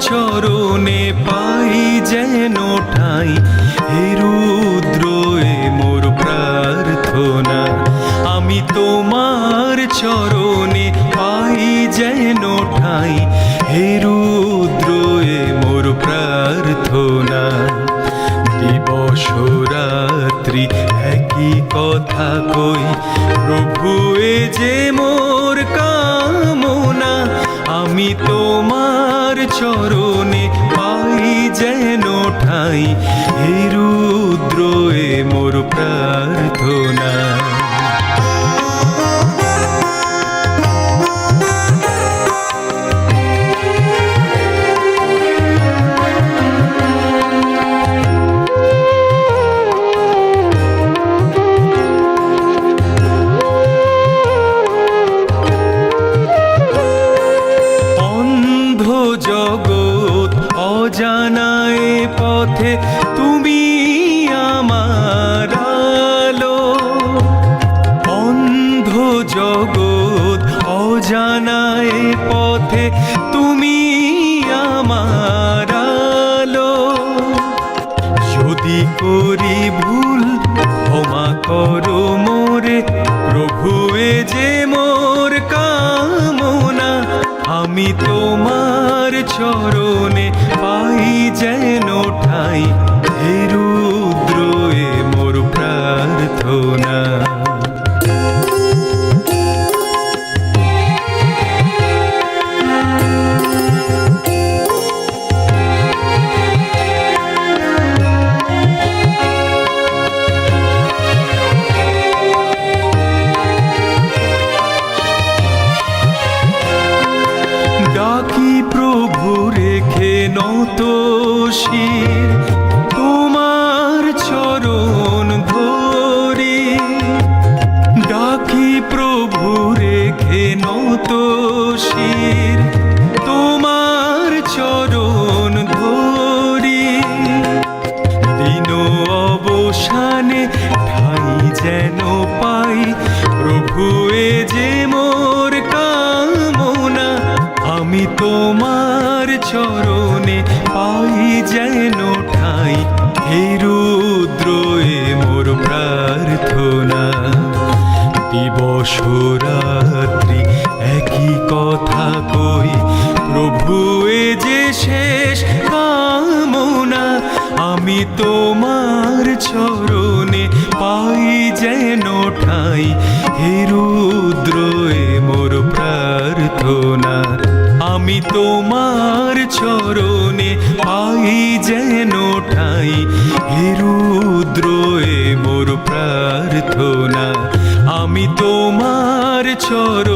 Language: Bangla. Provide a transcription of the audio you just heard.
চরণে পাই যেন ঠাই। হে রুদ্র মোর প্রার্থনা। আমি তোমার চরণে পাই যেন ঠাই। হে রুদ্র মোর প্রার্থনা। দিবস রাত্রি একই কথা কই। প্রভু যে মোর কামনা আমি তোমার চরণে পাই যেন ঠাই হে রুদ্র এ মোর প্রার্থনা। জগৎ অজানায় পথে তুমি আমার আলো। অন্ধ জগৎ অজানায় পথে তুমি আমার আলো। যদি করি ভুল, ক্ষমা করো মোরে। প্রভু যে মোর কামনা, আমি তোমার চরণে পাই যেন ঠাই। যেন পাই। প্রভু, এ যে মোর কামনা, আমি তোমার চরণে পাই যেন ঠাই। হে রুদ্র, এ মোর কই? প্রভু যে শেষ কামনা, আমি তোমার চরণে পাই যেন ঠাই। হে রুদ্র মোর প্রার্থনা, আমি তোমার চরণে পাই যেন ঠাই। হে রুদ্র মোর প্রার্থনা, আমি তোমার চর